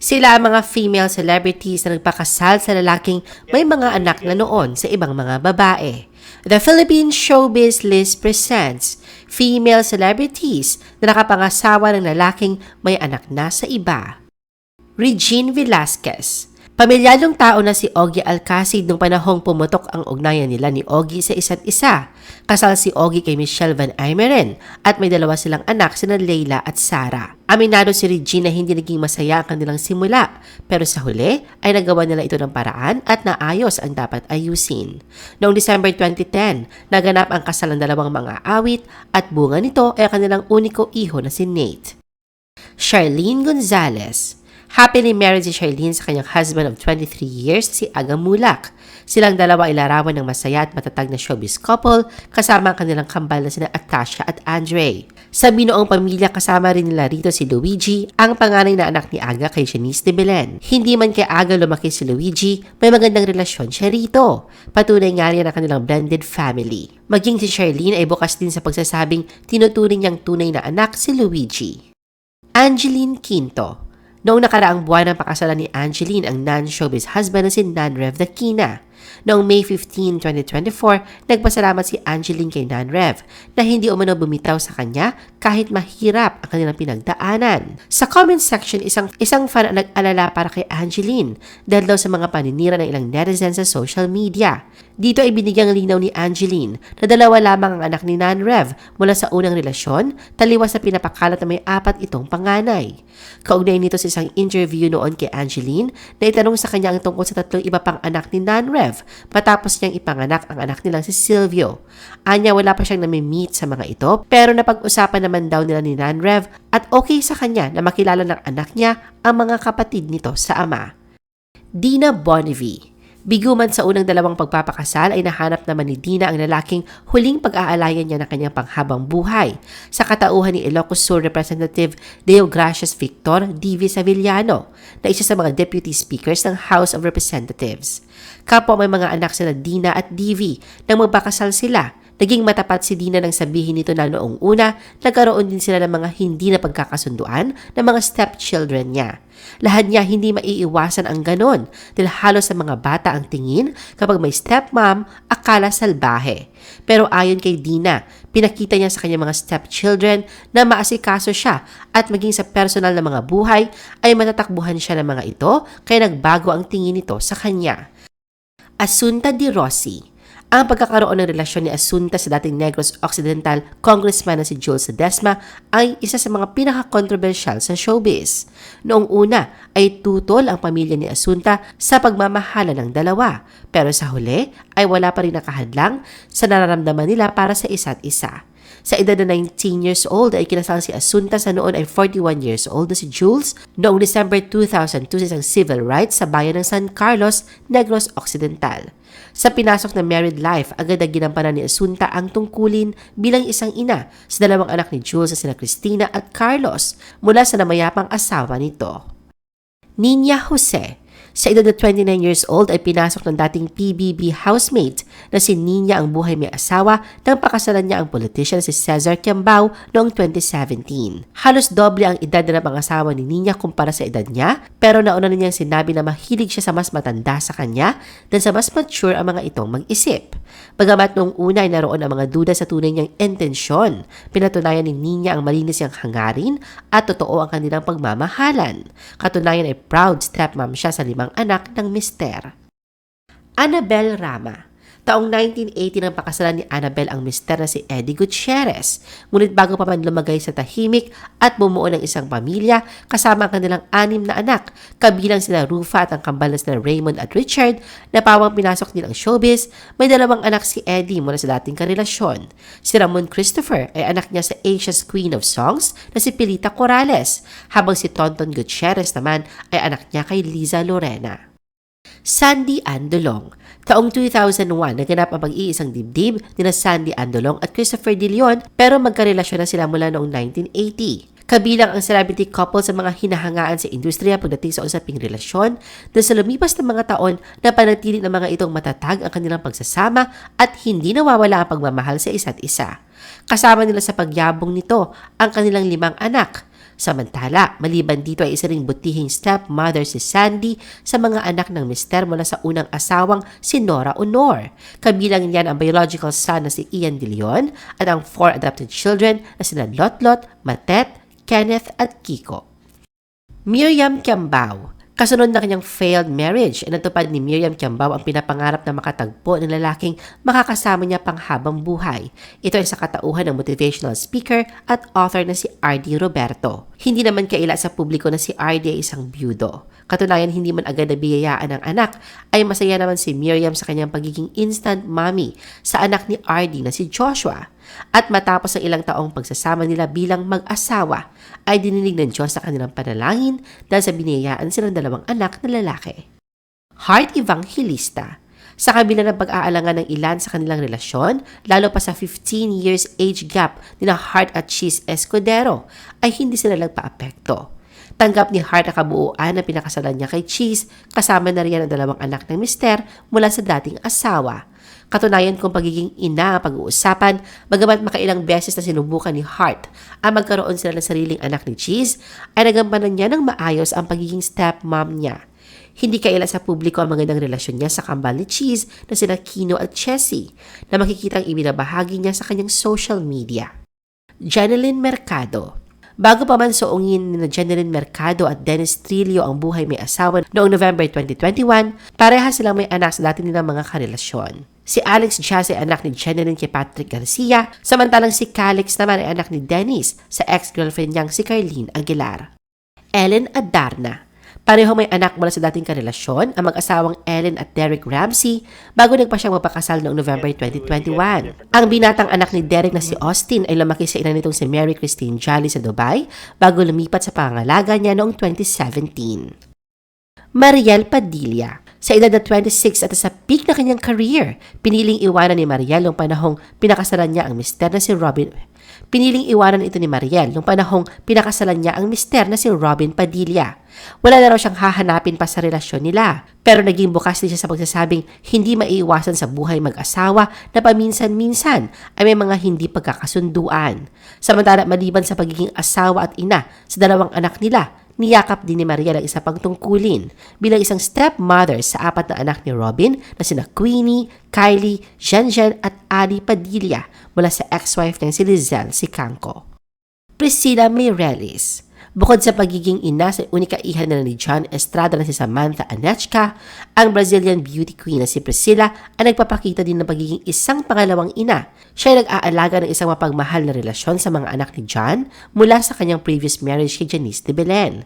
Sila ang mga female celebrities na nagpakasal sa lalaking may mga anak na noon sa ibang mga babae. The Philippine Showbiz List presents female celebrities na nakapangasawa ng lalaking may anak na sa iba. Regine Velasquez Pamilyadong tao na si Ogie Alcacid nung panahong pumutok ang ugnayan nila ni Ogie sa isa't isa. Kasal si Ogie kay Michelle Van Eimeren at may dalawa silang anak sina Leila at Sarah. Aminado si Regine na hindi naging masaya ang kanilang simula pero sa huli ay nagawa nila ito ng paraan at naayos ang dapat ayusin. Noong December 2010, naganap ang kasal ng dalawang mga awit at bunga nito ay ang kanilang uniko iho na si Nate. Charlene Gonzalez Happily married si Charlene sa kanyang husband of 23 years, si Aga Mulak. Silang dalawa ay larawan ng masaya at matatag na showbiz couple kasama ang kanilang kambal na sina Atasha at Andre. Sa binuong pamilya kasama rin nila rito si Luigi, ang panganay na anak ni Aga kay Janice de Belen. Hindi man kay Aga lumaki si Luigi, may magandang relasyon siya rito. Patunay nga rin ang kanilang blended family. Maging si Charlene ay bukas din sa pagsasabing tinuturing niyang tunay na anak si Luigi. Angeline Quinto Noong nakaraang buwan ng pakasalan ni Angeline ang non-showbiz husband na si Nan Rev Dakina. Noong May 15, 2024, nagpasalamat si Angeline kay Nan Rev na hindi umano bumitaw sa kanya kahit mahirap ang kanilang pinagdaanan. Sa comment section, isang, isang fan ang nag-alala para kay Angeline dahil daw sa mga paninira ng ilang netizens sa social media. Dito ay binigyang linaw ni Angeline na dalawa lamang ang anak ni Nan Rev mula sa unang relasyon, taliwas sa pinapakalat na may apat itong panganay. Kaugnay nito sa isang interview noon kay Angeline na itanong sa kanya ang tungkol sa tatlong iba pang anak ni Nan Rev matapos niyang ipanganak ang anak nilang si Silvio. Anya wala pa siyang nami-meet sa mga ito pero napag-usapan naman daw nila ni Nan Rev at okay sa kanya na makilala ng anak niya ang mga kapatid nito sa ama. Dina Bonnevie Bigo man sa unang dalawang pagpapakasal ay nahanap naman ni Dina ang lalaking huling pag-aalayan niya ng kanyang panghabang buhay sa katauhan ni Ilocos Sur Representative Deo Gracias Victor Divi Savillano na isa sa mga deputy speakers ng House of Representatives. Kapwa may mga anak sila Dina at Divi nang magpakasal sila Naging matapat si Dina nang sabihin nito na noong una, nagkaroon din sila ng mga hindi na pagkakasunduan ng mga stepchildren niya. Lahat niya hindi maiiwasan ang ganon dahil halos sa mga bata ang tingin kapag may stepmom, akala salbahe. Pero ayon kay Dina, pinakita niya sa kanyang mga stepchildren na maasikaso siya at maging sa personal na mga buhay ay matatakbuhan siya ng mga ito kaya nagbago ang tingin nito sa kanya. Asunta Di Rossi ang pagkakaroon ng relasyon ni Asunta sa dating Negros Occidental Congressman na si Jules Sedesma ay isa sa mga pinaka-controversial sa showbiz. Noong una ay tutol ang pamilya ni Asunta sa pagmamahala ng dalawa, pero sa huli ay wala pa rin nakahadlang sa nararamdaman nila para sa isa't isa. Sa edad na 19 years old ay kinasal si Asunta sa noon ay 41 years old na si Jules noong December 2002 sa isang civil rights sa bayan ng San Carlos, Negros Occidental. Sa pinasok na married life, agad ang ginampanan ni Asunta ang tungkulin bilang isang ina sa dalawang anak ni Jules na sina Christina at Carlos mula sa namayapang asawa nito. Ninya Jose sa edad na 29 years old ay pinasok ng dating PBB housemate na si Nina ang buhay may asawa nang pakasalan niya ang politician si Cesar Kiambao noong 2017. Halos doble ang edad na pangasawa ni Nina kumpara sa edad niya pero nauna na niyang sinabi na mahilig siya sa mas matanda sa kanya dan sa mas mature ang mga itong mag-isip. Bagamat noong una ay naroon ang mga duda sa tunay niyang intensyon, pinatunayan ni Nina ang malinis niyang hangarin at totoo ang kanilang pagmamahalan. Katunayan ay proud stepmom siya sa limang anak ng mister. Annabel Rama Taong 1980 nang pakasalan ni Annabel ang mister na si Eddie Gutierrez. Ngunit bago pa man lumagay sa tahimik at bumuo ng isang pamilya kasama ang kanilang anim na anak, kabilang sila Rufa at ang kambal na Raymond at Richard na pawang pinasok nilang showbiz, may dalawang anak si Eddie mula sa dating karelasyon. Si Ramon Christopher ay anak niya sa Asia's Queen of Songs na si Pilita Corrales, habang si Tonton Gutierrez naman ay anak niya kay Liza Lorena. Sandy Andolong. Taong 2001, naganap ang pag-iisang dibdib ni na Sandy Andolong at Christopher De Leon pero magkarelasyon na sila mula noong 1980. Kabilang ang celebrity couple sa mga hinahangaan sa industriya pagdating sa usaping relasyon dahil sa lumipas ng mga taon na panatili ng mga itong matatag ang kanilang pagsasama at hindi nawawala ang pagmamahal sa isa't isa. Kasama nila sa pagyabong nito ang kanilang limang anak, Samantala, maliban dito ay isa ring butihing stepmother si Sandy sa mga anak ng mister mula sa unang asawang si Nora Honor. Kabilang niyan ang biological son na si Ian De Leon at ang four adopted children na sina Lotlot, Matet, Kenneth at Kiko. Miriam Kiambao. Kasunod na kanyang failed marriage, ay natupad ni Miriam Kiambao ang pinapangarap na makatagpo ng lalaking makakasama niya pang habang buhay. Ito ay sa katauhan ng motivational speaker at author na si R.D. Roberto. Hindi naman kaila sa publiko na si R.D. ay isang byudo. Katunayan hindi man agad nabiyayaan ng anak, ay masaya naman si Miriam sa kanyang pagiging instant mommy sa anak ni R.D. na si Joshua. At matapos ang ilang taong pagsasama nila bilang mag-asawa, ay dininig ng Diyos sa kanilang panalangin dahil sa biniyayaan silang dalawang anak na lalaki. Heart Evangelista sa kabila ng pag-aalangan ng ilan sa kanilang relasyon, lalo pa sa 15 years age gap ni na Heart at Cheese Escudero, ay hindi sila nagpa-apekto. Tanggap ni Hart ang kabuuan na pinakasalan niya kay Cheese kasama na riyan ang dalawang anak ng mister mula sa dating asawa. Katunayan kung pagiging ina ang pag-uusapan, bagamat makailang beses na sinubukan ni Hart ang magkaroon sila ng sariling anak ni Cheese, ay nagampanan niya ng maayos ang pagiging stepmom niya. Hindi kaila sa publiko ang magandang relasyon niya sa kambal ni Cheese na sila Kino at Chessie na makikitang ibinabahagi niya sa kanyang social media. Janeline Mercado Bago pa man suungin ni Janeline Mercado at Dennis Trillo ang buhay may asawa noong November 2021, pareha silang may anak sa dati nilang mga karelasyon. Si Alex Jazz ay anak ni Janeline kay Patrick Garcia, samantalang si Calix naman ay anak ni Dennis sa ex-girlfriend niyang si Carlene Aguilar. Ellen Adarna Pareho may anak mula sa dating karelasyon, ang mag-asawang Ellen at Derek Ramsey, bago nagpa siyang magpakasal noong November 2021. Ang binatang anak ni Derek na si Austin ay lumaki sa ina nitong si Mary Christine Jolly sa Dubai, bago lumipat sa pangalaga niya noong 2017. Mariel Padilla. Sa edad na 26 at sa peak na kanyang career, piniling iwanan ni Mariel noong panahong pinakasalan niya ang mister na si Robin Piniling iwanan ito ni Mariel nung panahong pinakasalan niya ang mister na si Robin Padilla. Wala na raw siyang hahanapin pa sa relasyon nila. Pero naging bukas din siya sa pagsasabing hindi maiiwasan sa buhay mag-asawa na paminsan-minsan ay may mga hindi pagkakasunduan. Samantala maliban sa pagiging asawa at ina sa dalawang anak nila, niyakap din ni Maria ang isa pang tungkulin bilang isang stepmother sa apat na anak ni Robin na sina Queenie, Kylie, Jenjen at Ali Padilla mula sa ex-wife niya si Lizelle Sicanco. Priscilla Mireles Bukod sa pagiging ina sa unika ihan na ni John Estrada na si Samantha Anechka, ang Brazilian beauty queen na si Priscilla ay nagpapakita din ng pagiging isang pangalawang ina. Siya ay nag-aalaga ng isang mapagmahal na relasyon sa mga anak ni John mula sa kanyang previous marriage kay Janice de Belen.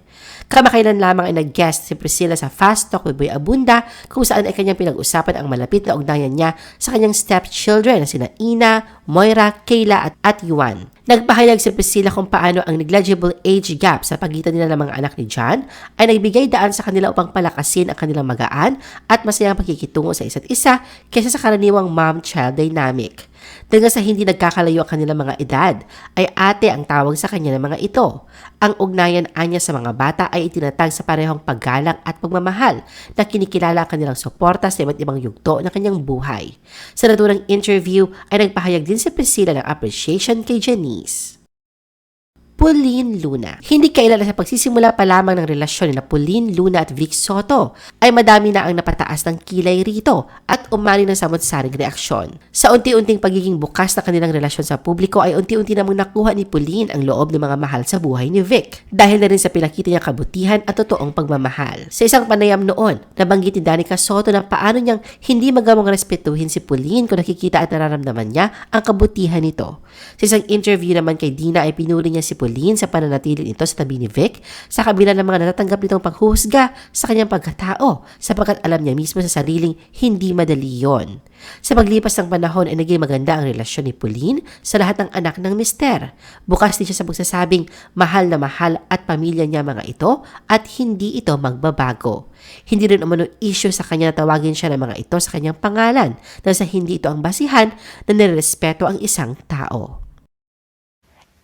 Kamakailan lamang ay nag-guest si Priscilla sa Fast Talk with Boy Abunda kung saan ay kanyang pinag-usapan ang malapit na ugnayan niya sa kanyang stepchildren na sina Ina, Moira, Kayla at, at Yuan. Nagpahayag si Priscilla kung paano ang negligible age gap sa pagitan nila ng mga anak ni John ay nagbigay daan sa kanila upang palakasin ang kanilang magaan at masayang pagkikitungo sa isa't isa kaysa sa karaniwang mom-child dynamic. Dahil sa hindi nagkakalayo ang kanilang mga edad, ay ate ang tawag sa kanya ng mga ito. Ang ugnayan anya sa mga bata ay itinatag sa parehong paggalang at pagmamahal na kinikilala ang kanilang suporta sa iba't ibang yugto ng kanyang buhay. Sa naturang interview ay nagpahayag din si Priscilla ng appreciation kay Janice. Pauline Luna. Hindi kailala sa pagsisimula pa lamang ng relasyon ni na Pauline Luna at Vic Soto ay madami na ang napataas ng kilay rito at umani ng samot-saring reaksyon. Sa unti-unting pagiging bukas na kanilang relasyon sa publiko ay unti-unti namang nakuha ni Pauline ang loob ng mga mahal sa buhay ni Vic dahil na rin sa pinakita niya kabutihan at totoong pagmamahal. Sa isang panayam noon, nabanggit ni Danica Soto na paano niyang hindi magawang respetuhin si Pauline kung nakikita at nararamdaman niya ang kabutihan nito. Sa isang interview naman kay Dina ay pinuri niya si Pauline Pauline sa pananatili nito sa tabi ni Vic sa kabila ng mga natatanggap nitong panghuhusga sa kanyang pagkatao sapagkat alam niya mismo sa sariling hindi madali yon. Sa paglipas ng panahon ay naging maganda ang relasyon ni Pauline sa lahat ng anak ng mister. Bukas din siya sa pagsasabing mahal na mahal at pamilya niya mga ito at hindi ito magbabago. Hindi rin umano issue sa kanya na tawagin siya ng mga ito sa kanyang pangalan dahil sa hindi ito ang basihan na nirespeto ang isang tao.